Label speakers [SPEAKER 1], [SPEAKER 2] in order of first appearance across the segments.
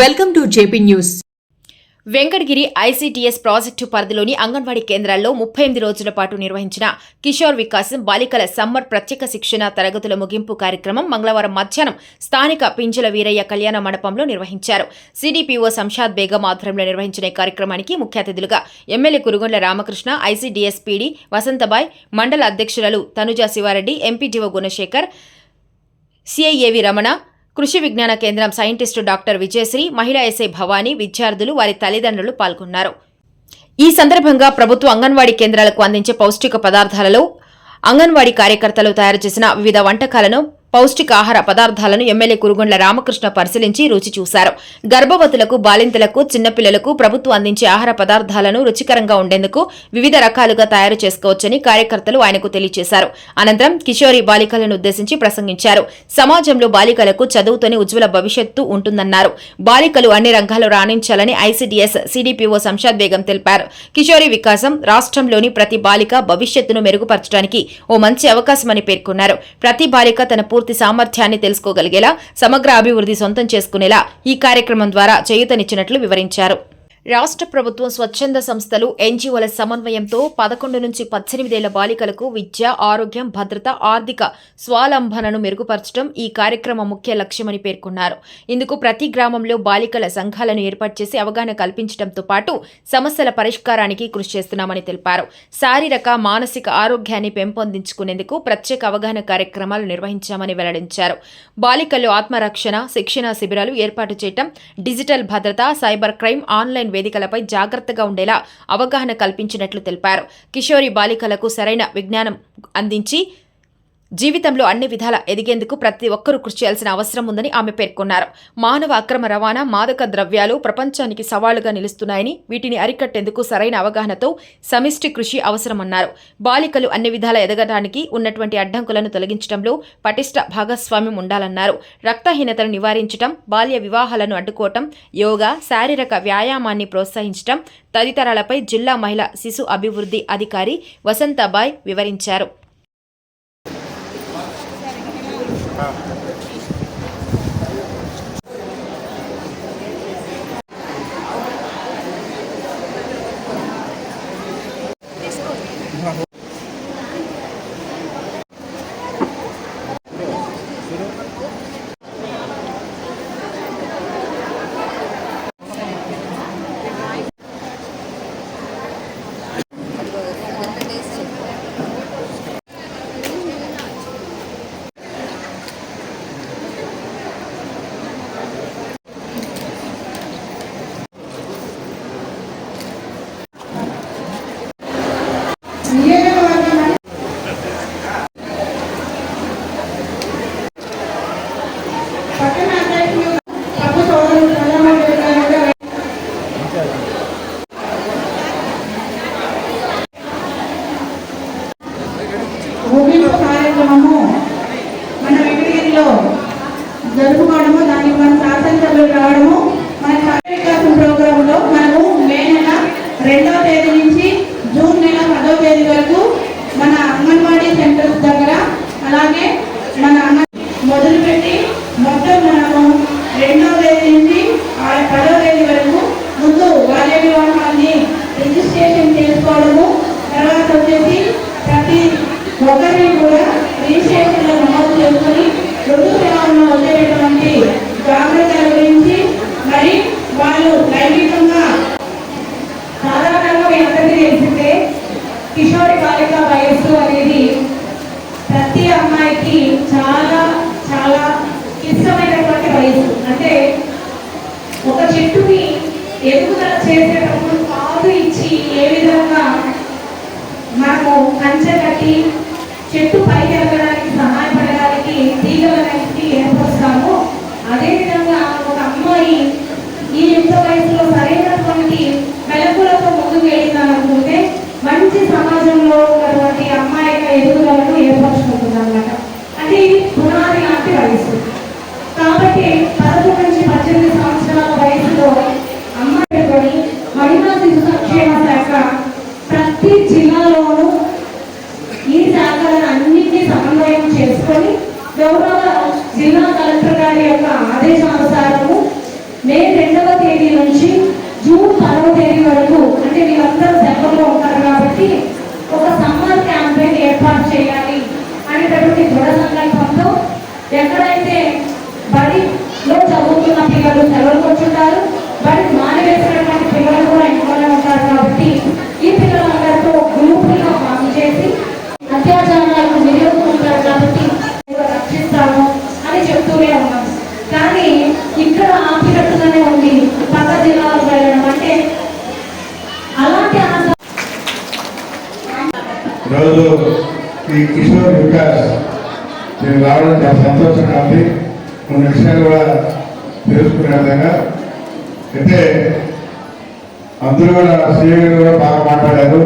[SPEAKER 1] Welcome to JP news.
[SPEAKER 2] Venkatagiri ICTS project పరిధిలోని అంగన్వాడీ కేంద్రాల్లో ముప్పై ఎనిమిది రోజుల పాటు నిర్వహించిన కిషోర్ వికాసం బాలికల సమ్మర్ ప్రత్యేక శిక్షణ తరగతుల ముగింపు కార్యక్రమం మంగళవారం మధ్యాహ్నం స్థానిక పింజల వీరయ్య కళ్యాణ మండపంలో నిర్వహించారు. సిడిపిఓ సంషాద్ బేగం ఆధ్వర్యంలో నిర్వహించిన ఈ కార్యక్రమానికి ముఖ్య అతిథులుగా MLA Kurugondla Ramakrishna ICDS PD Vasanthabai మండల అధ్యక్షురాలు తనుజా శివారెడ్డి ఎంపీటీఓ గుణశేఖర్ సిఐఏవి రమణ కృషి విజ్ఞాన కేంద్రం సైంటిస్టు డాక్టర్ విజయశ్రీ మహిళా ఎస్ఐ భవానీ విద్యార్థులు వారి తల్లిదండ్రులు పాల్గొన్నారు. ఈ సందర్భంగా ప్రభుత్వ అంగన్వాడీ కేంద్రాలకు అందించే పౌష్టిక పదార్థాలలో అంగన్వాడీ కార్యకర్తలు తయారు చేసిన వివిధ వంటకాలను పౌష్టికాహార పదార్థాలను ఎమ్మెల్యే కురుగొండ్ల రామకృష్ణ పరిశీలించి రుచి చూశారు. గర్భవతులకు బాలింతలకు చిన్నపిల్లలకు ప్రభుత్వం అందించే ఆహార పదార్థాలను రుచికరంగా ఉండేందుకు వివిధ రకాలుగా తయారు చేసుకోవచ్చని కార్యకర్తలు ఆయనకు తెలియజేశారు అనంతరం కిషోరి బాలికలను ఉద్దేశించి ప్రసంగించారు. సమాజంలో బాలికలకు చదువుతోనే ఉజ్వల భవిష్యత్తు ఉంటుందన్నారు. బాలికలు అన్ని రంగాల్లో రాణించాలని ఐసీడీఎస్ సిడిపిఓ సంషాద్ బేగం తెలిపారు. కిషోరి వికాసం రాష్ట్రంలోని ప్రతి బాలిక భవిష్యత్తును మెరుగుపరచడానికి ఓ మంచి అవకాశమని పేర్కొన్నారు. ప్రతి బాలిక తన పూర్తి సామర్థ్యాన్ని తెలుసుకోగలిగేలా సమగ్ర అభివృద్ధి సొంతం చేసుకునేలా ఈ కార్యక్రమం ద్వారా చేయూతనిచ్చినట్లు వివరించారు. రాష్ట్ర ప్రభుత్వం స్వచ్ఛంద సంస్థలు ఎన్జీఓల సమన్వయంతో పదకొండు నుంచి పద్దెనిమిదేళ్ళ బాలికలకు విద్య ఆరోగ్యం భద్రత ఆర్థిక స్వాలంబనను మెరుగుపరచడం ఈ కార్యక్రమం ముఖ్య లక్ష్యమని పేర్కొన్నారు. ఇందుకు ప్రతి గ్రామంలో బాలికల సంఘాలను ఏర్పాటు చేసి అవగాహన కల్పించడంతో పాటు సమస్యల పరిష్కారానికి కృషి చేస్తున్నామని తెలిపారు. శారీరక మానసిక ఆరోగ్యాన్ని పెంపొందించుకునేందుకు ప్రత్యేక అవగాహన కార్యక్రమాలు నిర్వహించామని వెల్లడించారు. బాలికలు ఆత్మరక్షణ శిక్షణ శిబిరాలు ఏర్పాటు చేయడం డిజిటల్ భద్రత సైబర్ క్రైమ్ ఆన్లైన్ వేదికలపై జాగ్రత్తగా ఉండేలా అవగాహన కల్పించినట్లు తెలిపారు. కిషోరి బాలికలకు సరైన విజ్ఞానం అందించి జీవితంలో అన్ని విధాల ఎదిగేందుకు ప్రతి ఒక్కరూ కృషి చేయాల్సిన అవసరం ఉందని ఆమె పేర్కొన్నారు. మానవ అక్రమ రవాణా మాదక ద్రవ్యాలు ప్రపంచానికి సవాలుగా నిలుస్తున్నాయని వీటిని అరికట్టేందుకు సరైన అవగాహనతో సమిష్టి కృషి అవసరమన్నారు. బాలికలు అన్ని విధాల ఎదగడానికి ఉన్నటువంటి అడ్డంకులను తొలగించడంలో పటిష్ట భాగస్వామ్యం ఉండాలన్నారు. రక్తహీనతను నివారించడం బాల్య వివాహాలను అడ్డుకోవటం యోగా శారీరక వ్యాయామాన్ని ప్రోత్సహించడం తదితరాలపై జిల్లా మహిళా శిశు అభివృద్ధి అధికారి వసంతబాయ్ వివరించారు.
[SPEAKER 3] మొదలుపెట్టి మొత్తం మనము రెండో తేదీ నుండి ఆ పదో తేదీ వరకు ముందు బాల్య వివాహాన్ని రిజిస్ట్రేషన్ చేసుకోవడము తర్వాత వచ్చేసి ప్రతి ఒక్కరిని కూడా రిజిస్ట్రేషన్లో నమోదు చేసుకొని రెండు ఎదుగుదల చేసేటప్పుడు కాదు ఇచ్చి ఏ విధంగా మనము కంచె కట్టి చెట్టు పైకి వీళ్ళందరూ దెబ్బలో ఉంటారు కాబట్టి ఒక సమ్మర్ క్యాంపెయిన్ ఏర్పాటు చేయాలి అనేటటువంటి దృఢ సంకల్పంతో ఎక్కడైతే బడిలో చదువుతున్న పిల్లలు సెలవులు వచ్చుంటారు బడి మానివేసినటువంటి పిల్లలు కూడా
[SPEAKER 1] ఈరోజు ఈ కిషోర్ వికాస్ నేను రావడం చాలా సంతోషంగా ఉంది కొన్ని విషయాలు కూడా తెలుసుకునే విధంగా. అయితే అందరూ కూడా సీఏ కూడా బాగా మాట్లాడారు.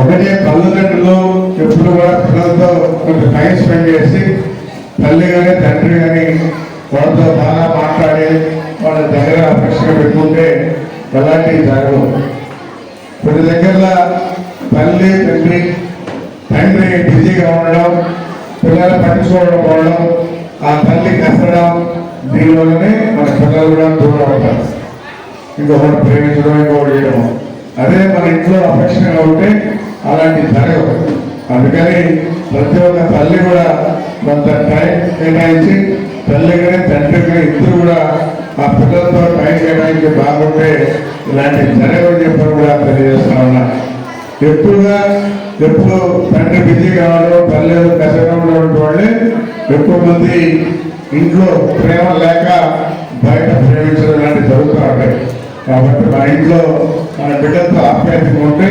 [SPEAKER 1] ఒకటే తల్లిదండ్రులు ఎప్పుడు కూడా పిల్లలతో కొంచెం టైం స్పెండ్ చేసి తల్లి కానీ తండ్రి కానీ వాళ్ళతో బాగా మాట్లాడి వాళ్ళ దగ్గర ఫ్రెష్గా పెట్టుకుంటే ఎలాంటివి జరగవు. కొన్ని దగ్గర తల్లి తండ్రి తండ్రి బిజీగా ఉండడం పిల్లలు పట్టించుకోవడం పోవడం ఆ తల్లి కసరడం దీనివల్లనే మన పిల్లలు కూడా దూరం అవుతారు. ఇంకొకటి ప్రేమించడం ఇంకొకటి చేయడం. అదే మన ఇంట్లో అఫెక్షన్గా ఉంటే అలాంటి జరగదు. అందుకని ప్రతి ఒక్క తల్లి కూడా కొంత టైం కేటాయించి తల్లిగానే తండ్రిగా ఇద్దరు కూడా ఆ పిల్లలతో టైం కేటాయించి బాగుంటే ఇలాంటి జరగని చెప్పని కూడా తెలియజేస్తా ఉన్నా. ఎక్కువగా ఎప్పుడు తండ్రి బిజీ కావడం తల్లి కష్టంలో వాళ్ళే ఎక్కువ మంది ఇంట్లో ప్రేమ లేక బయట ప్రేమించడం లాంటివి జరుగుతూ ఉంటాయి. కాబట్టి మా ఇంట్లో మన బిడ్డలతో ఆప్యాయతగా ఉంటే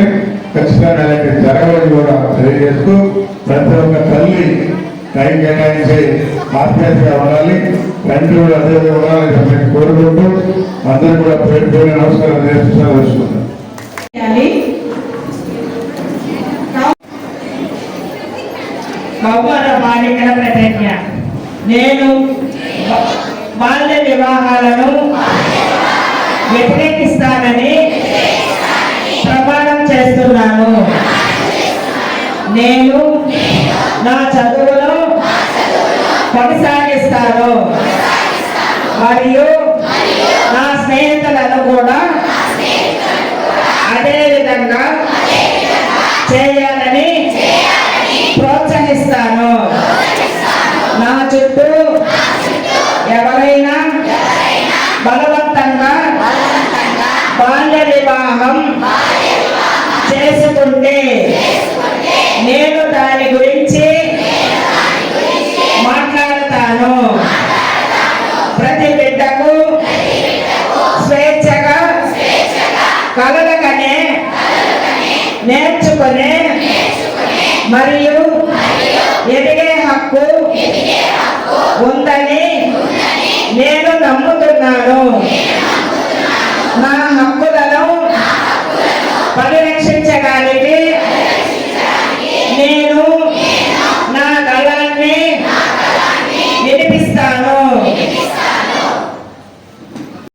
[SPEAKER 1] ఖచ్చితంగా అలాంటి జరగవని కూడా తెలియజేస్తూ ప్రతి ఒక్క తల్లి టైం కేటాయించి ఆప్యాయతగా ఉండాలి. తండ్రి కూడా అదే ఉండాలని చెప్పి కోరుకుంటూ అందరూ కూడా పేరు పేరు నమస్కారం చేస్తున్నాను
[SPEAKER 4] కౌమార బాలికల ప్రతిజ్ఞ నేను బాల్య వివాహాలను వ్యతిరేకిస్తానని ప్రమాణం చేస్తున్నాను. నేను నా చదువులో కొనసాగిస్తాను. మరియు నా స్నేహితులను కూడా అదే విధంగా చేయాలని ప్రోత్సహిస్తాను. నా చుట్టూ ఎవరైనా బలవంతంగా బాల్య వివాహం చేసుకుంటే నేను దాని గురించి నేర్చుకునే మరియు ఎదిగే హక్కు ఉందని నేను నమ్ముతున్నాను.